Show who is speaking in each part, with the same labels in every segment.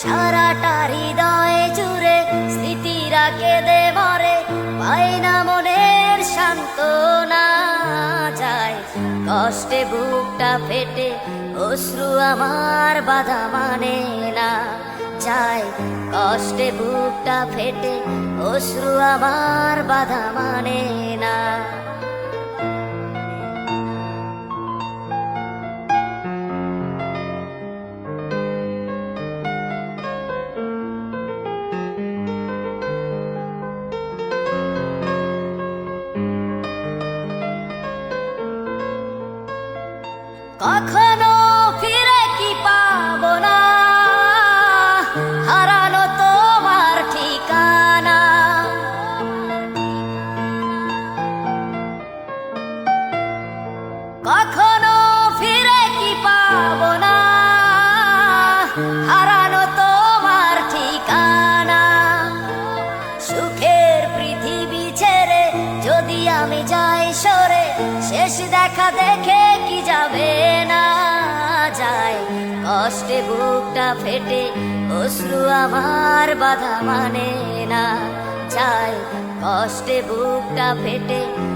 Speaker 1: সারাটা হৃদয় জুড়ে স্মৃতিরা মনের কষ্টে বুকটা ফেটে, অশ্রু আমার বাধা মানে না যায়। কষ্টে বুকটা ফেটে, অশ্রু আমার বাধা মানে না। কখনো ফিরে কি পাবো না? হারানো তোমার ঠিকানা। সুখের পৃথিবী ছেড়ে যদি আমি যাই সরে, শেষ দেখা দেখে কি যাবে না? যায় কষ্টে বুকটা ফেটে, অশ্রু আমার বাধা মানে না। যায় কষ্টে বুকটা ফেটে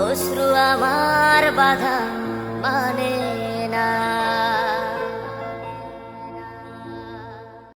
Speaker 1: অশ্রু আমার বাধা।